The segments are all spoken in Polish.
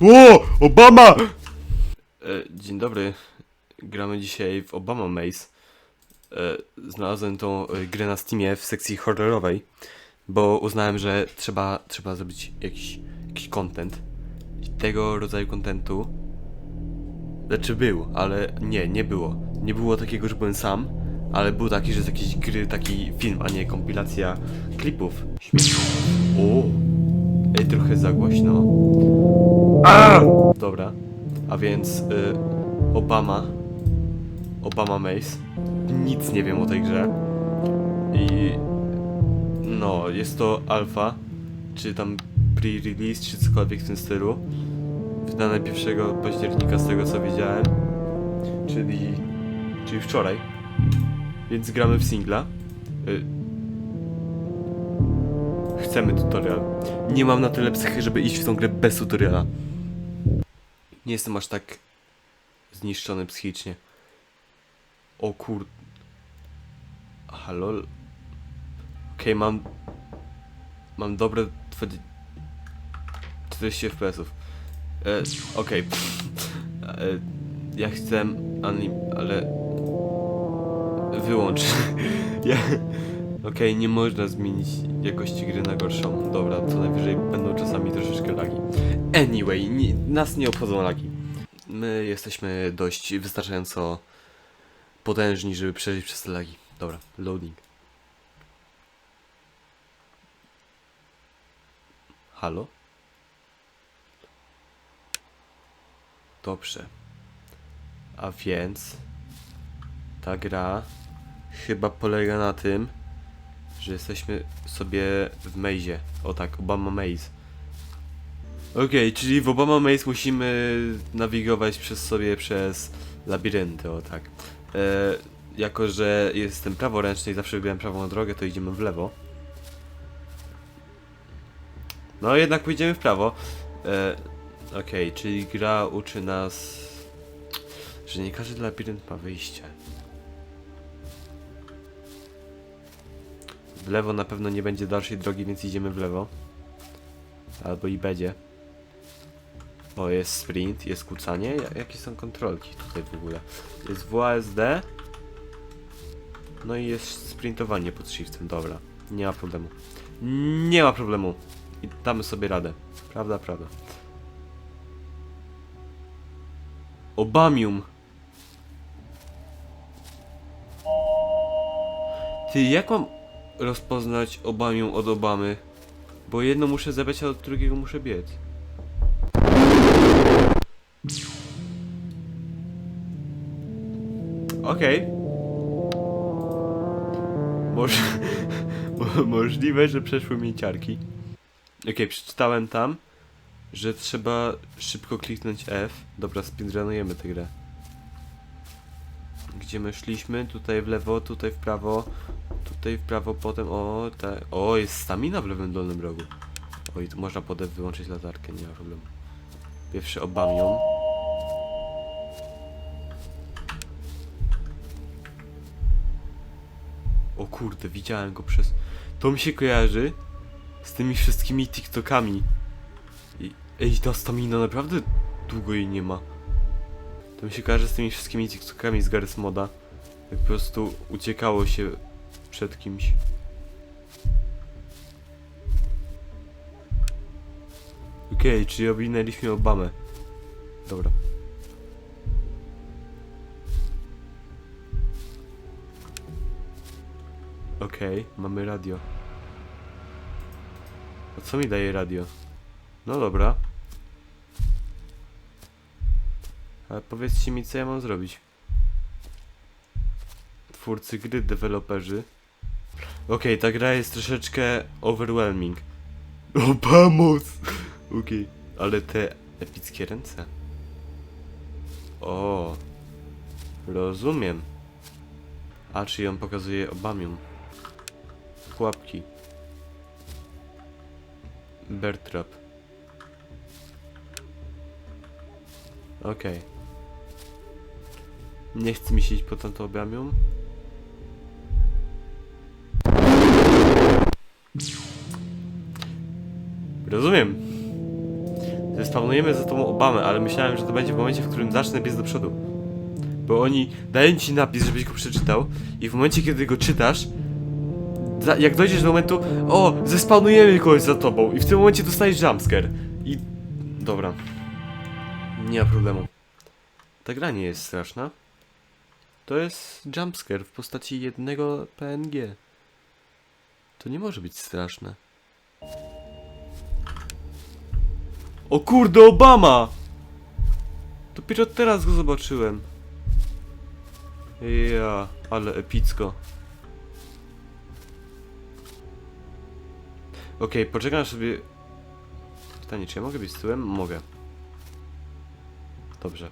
O! Obama! E, dzień dobry. Gramy dzisiaj w Obama Maze. E, znalazłem tą e, grę na Steamie w sekcji horrorowej, bo uznałem, że trzeba, trzeba zrobić jakiś, jakiś content. I tego rodzaju contentu znaczy był, ale nie, nie było. Nie było takiego, że byłem sam, ale był taki, że z jakiejś gry taki film, a nie kompilacja klipów. Śmieszno. O! Ej, trochę za głośno. A! Dobra. A więc y, Obama. Obama Maze. Nic nie wiem o tej grze. I no, jest to alfa, czy tam pre-release, czy cokolwiek w tym stylu. Wydane 1 października z tego co widziałem. Czyli, czyli wczoraj. Więc gramy w singla. Y, chcemy tutorial. Nie mam na tyle psychy, żeby iść w tą grę bez tutoriala. Nie jestem aż tak zniszczony psychicznie. O kur... Halo? Okej, mam... Mam dobre... 20 40 FPS-ów. E, Okej. E, ja chcę anim... ale... Wyłącz. ja... Okej, nie można zmienić jakości gry na gorszą. Dobra, co najwyżej będą czasami troszeczkę lagi. Anyway, nas nie obchodzą lagi. My jesteśmy dość wystarczająco potężni, żeby przeżyć przez te lagi. Dobra, loading. Halo? Dobrze. A więc ta gra chyba polega na tym, że jesteśmy sobie w mazie. O tak, Obama Maze. Okej, czyli w Obama Maze musimy nawigować przez sobie przez labirynty, o tak. E, jako, że jestem praworęczny i zawsze wybrałem prawą drogę, to idziemy w lewo. No, jednak pójdziemy w prawo. E, Okej, czyli gra uczy nas, że nie każdy labirynt ma wyjście. W lewo na pewno nie będzie dalszej drogi, więc idziemy w lewo. Albo i będzie. O, jest sprint, jest kucanie. Ja- Jakie są kontrolki tutaj w ogóle? Jest WASD. No i jest sprintowanie pod shiftem, dobra. Nie ma problemu. Nie ma problemu. I damy sobie radę. Prawda, prawda. Obamium. Ty, jak mam rozpoznać Obamium od Obamy? Bo jedno muszę zabrać, a od drugiego muszę biec. Okej. Może... mo- Możliwe, że przeszły mi ciarki. Okej, przeczytałem tam, że trzeba szybko kliknąć F. Dobra, speedrunujemy tę grę. Gdzie my szliśmy? Tutaj w lewo, tutaj w prawo, tutaj w prawo, potem o, te, o, jest stamina w lewym dolnym rogu. Oj, tu można potem wyłączyć latarkę, nie ma problemu. Pierwszy obamią. O kurde, widziałem go przez... To mi się kojarzy z tymi wszystkimi TikTokami. I, ej, ta stamina naprawdę długo jej nie ma. To mi się kojarzy z tymi wszystkimi TikTokami z Garry's Moda. Jak po prostu uciekało się przed kimś. Okej, czyli obwinęliśmy Obamę. Dobra. Okej, mamy radio. A co mi daje radio? No dobra. Ale powiedzcie mi, co ja mam zrobić. Twórcy gry, deweloperzy. Okej, ta gra jest troszeczkę overwhelming. O, pomóc! Okej, ale te epickie ręce. O, rozumiem. A, czy on pokazuje Obamium. Pułapki. Bear trap. Okej. Nie chce mi się iść po tamtą Obamium. Rozumiem. Zespawnujemy za tą Obamę, ale myślałem, że to będzie w momencie, w którym zacznę biec do przodu. Bo oni dają ci napis, żebyś go przeczytał i w momencie, kiedy go czytasz, jak dojdziesz do momentu, o, zespawnujemy kogoś za tobą i w tym momencie dostajesz jumpscare. I... dobra. Nie ma problemu. Ta gra nie jest straszna. To jest jumpscare w postaci jednego PNG. To nie może być straszne. O kurde, Obama! Dopiero teraz go zobaczyłem. Ja, ale epicko. Okej, poczekam sobie... Pytanie, czy ja mogę być z tyłem? Mogę. Dobrze.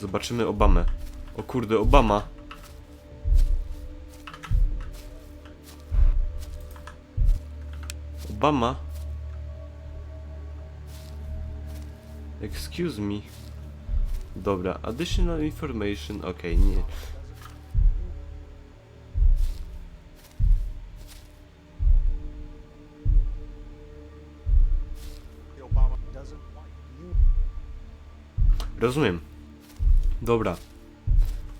Zobaczymy Obamę. O kurde, Obama. Obama. Excuse me. Dobra, additional information, okej, nie. Rozumiem. Dobra.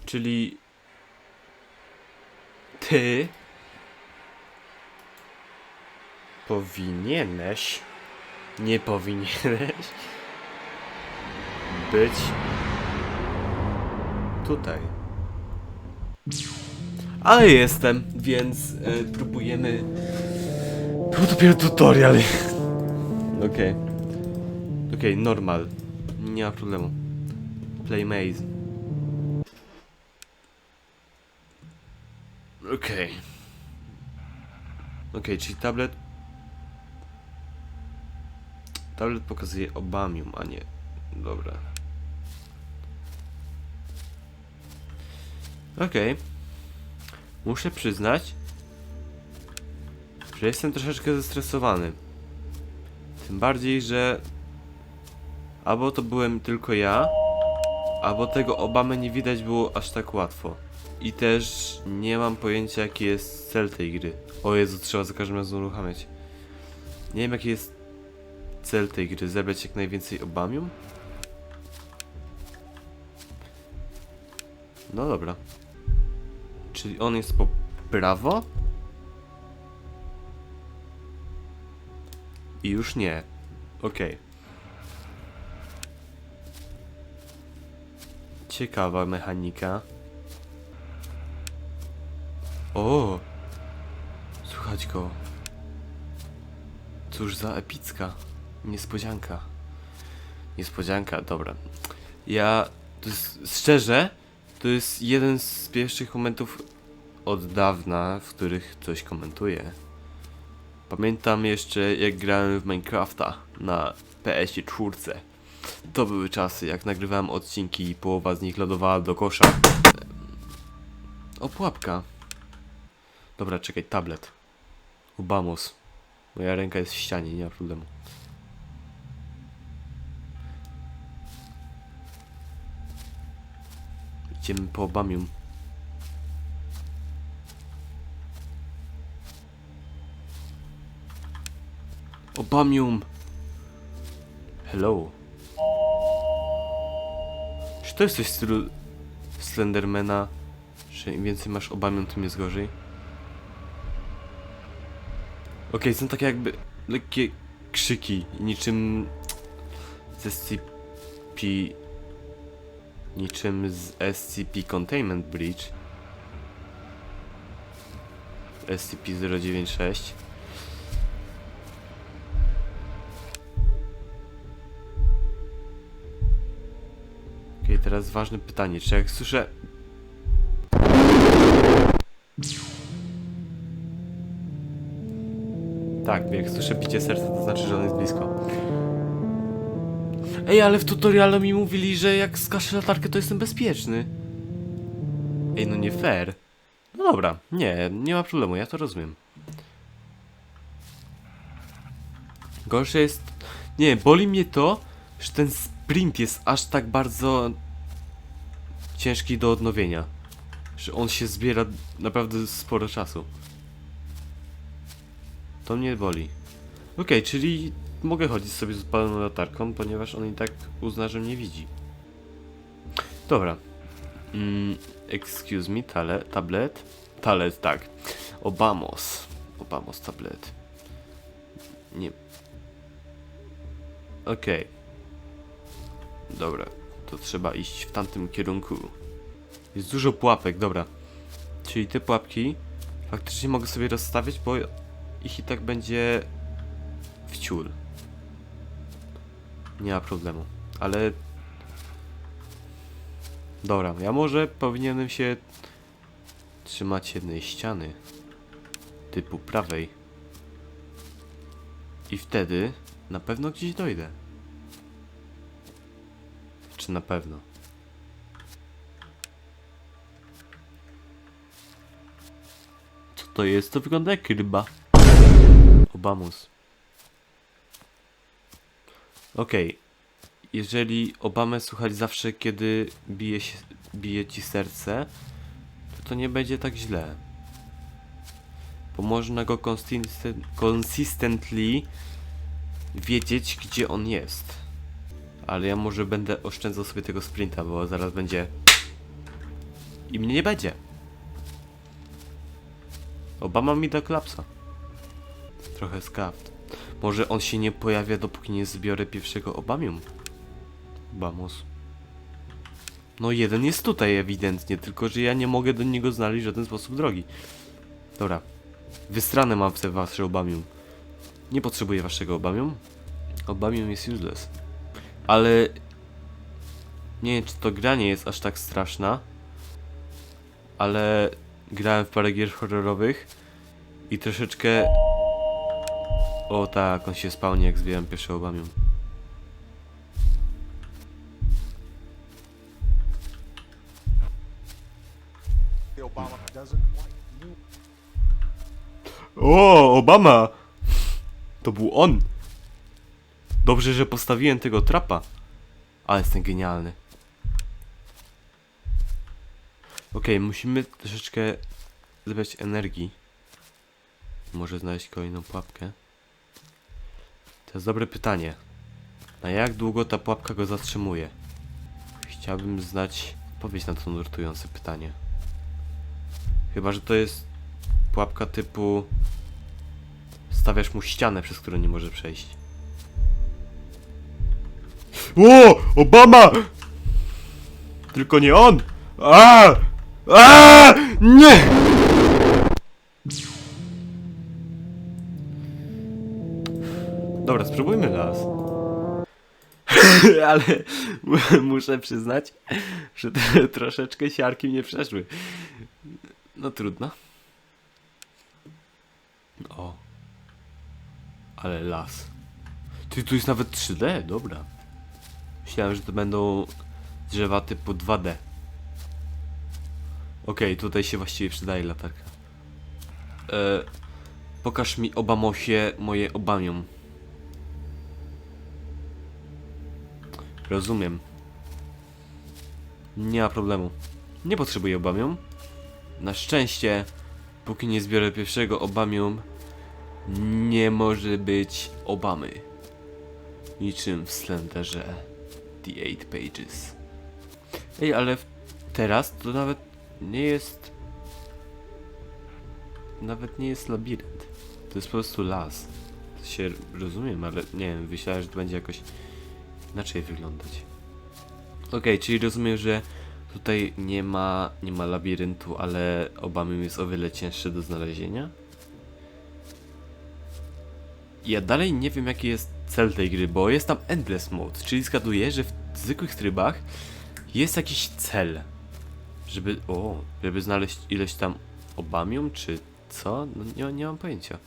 Czyli... Ty... Powinieneś... Nie powinieneś... Być... Tutaj. Ale jestem, więc e, próbujemy... To dopiero tutorial. Okej. Okej, normal. Nie ma problemu. Play maze. Okej. Okej, czyli tablet... Tablet pokazuje Obamium, a nie... Dobra. Okej. Muszę przyznać, że jestem troszeczkę zestresowany. Tym bardziej, że albo to byłem tylko ja, albo tego Obamy nie widać było aż tak łatwo. I też nie mam pojęcia jaki jest cel tej gry. O Jezu, trzeba za każdym razem uruchamiać. Nie wiem jaki jest cel tej gry. Zebrać jak najwięcej Obamium? No dobra. Czyli on jest po prawo? I już nie. Okej. Ciekawa mechanika. O! Słuchać go. Cóż za epicka. Niespodzianka. Niespodzianka, dobra. Ja. To jest, szczerze, to jest jeden z pierwszych momentów od dawna, w których coś komentuję. Pamiętam jeszcze jak grałem w Minecrafta na PS4. To były czasy, jak nagrywałem odcinki i połowa z nich lodowała do kosza. O, pułapka. Dobra, czekaj, tablet. Ubamos. Moja ręka jest w ścianie, nie ma problemu. Idziemy po Obamium. Obamium! Hello. Czy to jest coś w stylu Slendermana, że im więcej masz Obamium, tym jest gorzej? Okej, są takie jakby lekkie krzyki, niczym z SCP... Niczym z SCP Containment Breach. SCP-096. Teraz ważne pytanie, czy jak słyszę... Tak, jak słyszę bicie serca, to znaczy, że on jest blisko. Ej, ale w tutorialu mi mówili, że jak skaszę latarkę, to jestem bezpieczny. Ej, no nie fair. No dobra, nie, nie ma problemu, ja to rozumiem. Gorsze jest... Nie, boli mnie to, że ten sprint jest aż tak bardzo ciężki do odnowienia. Że on się zbiera naprawdę sporo czasu. To mnie boli. Okej, czyli mogę chodzić sobie z odpaloną latarką, ponieważ on i tak uzna, że mnie widzi. Dobra. Mm, excuse me, tale, tablet? Tak. Obamos. Obamos tablet. Nie. Okej. Dobra, to trzeba iść w tamtym kierunku. Jest dużo pułapek, dobra. Czyli te pułapki faktycznie mogę sobie rozstawiać, bo ich i tak będzie w ciul. Nie ma problemu. Ale... Dobra, ja może powinienem się trzymać jednej ściany. Typu prawej. I wtedy na pewno gdzieś dojdę. Czy na pewno? Co to jest? To wygląda jak ryba. Obamus. Okej. Jeżeli Obamę słuchać zawsze, kiedy bije, się, bije ci serce, to to nie będzie tak źle. Bo można go consisten- consistently wiedzieć, gdzie on jest. Ale ja może będę oszczędzał sobie tego sprinta, bo zaraz będzie... I mnie nie będzie. Obama mi da klapsa. Trochę skaft. Może on się nie pojawia, dopóki nie zbiorę pierwszego Obamium. Obamos. No jeden jest tutaj ewidentnie, tylko że ja nie mogę do niego znaleźć w żaden sposób drogi. Dobra. Wystranę mam w te wasze Obamium. Nie potrzebuję waszego Obamium. Obamium jest useless. Ale... Nie wiem, czy to gra nie jest aż tak straszna. Ale... Grałem w parę gier horrorowych. I troszeczkę... O tak, on się spałnie jak zbieram want you. O, Obama! To był on! Dobrze, że postawiłem tego trapa. Ale jestem genialny. Okej, musimy troszeczkę zebrać energii. Może znaleźć kolejną pułapkę. To jest dobre pytanie. Na jak długo ta pułapka go zatrzymuje? Chciałbym znać odpowiedź na to nurtujące pytanie. Chyba, że to jest pułapka typu stawiasz mu ścianę, przez którą nie może przejść. O! Obama! Tylko nie on! A! A! Nie! Dobra, spróbujmy las. Ale mu- muszę przyznać, że troszeczkę siarki mnie przeszły. No trudno. O. Ale las. Ty, tu jest nawet 3D, dobra. Myślałem, że to będą drzewa typu 2D. Okej, tutaj się właściwie przydaje latarka. E, pokaż mi Obamosie moje Obamium. Rozumiem. Nie ma problemu. Nie potrzebuję Obamium. Na szczęście, póki nie zbiorę pierwszego Obamium, nie może być Obamy. Niczym w Slenderze The Eight Pages. Ej, ale teraz to nawet nie jest... Nawet nie jest labirynt. To jest po prostu las. To się rozumiem, ale nie wiem, myślałem, że to będzie jakoś inaczej wyglądać. Okej, czyli rozumiem, że tutaj nie ma, nie ma labiryntu, ale Obamium jest o wiele cięższy do znalezienia? Ja dalej nie wiem jaki jest cel tej gry, bo jest tam Endless Mode, czyli zgaduję, że w zwykłych trybach jest jakiś cel. Żeby, o, żeby znaleźć ileś tam Obamium, czy co? No nie, nie mam pojęcia.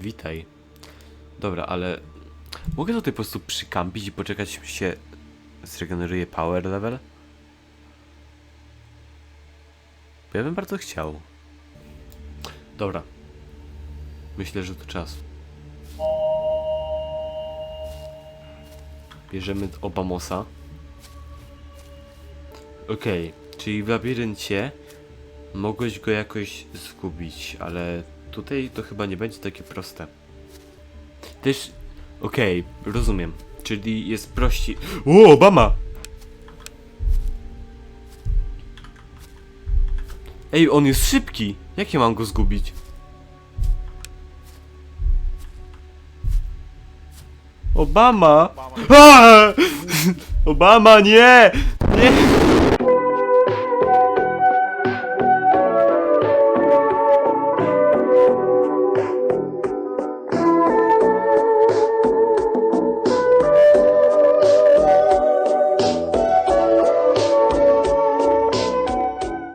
Witaj. Dobra, ale mogę tutaj po prostu przykampić i poczekać, się zregeneruje power level? Bo ja bym bardzo chciał. Dobra. Myślę, że to czas. Bierzemy Obamosa. Okej, czyli w labiryncie mogłeś go jakoś zgubić, ale tutaj to chyba nie będzie takie proste. Też, okej, rozumiem. Czyli jest prościej. O, Obama! Ej, on jest szybki! Jak ja mam go zgubić? Obama! Obama. Obama, nie! Nie!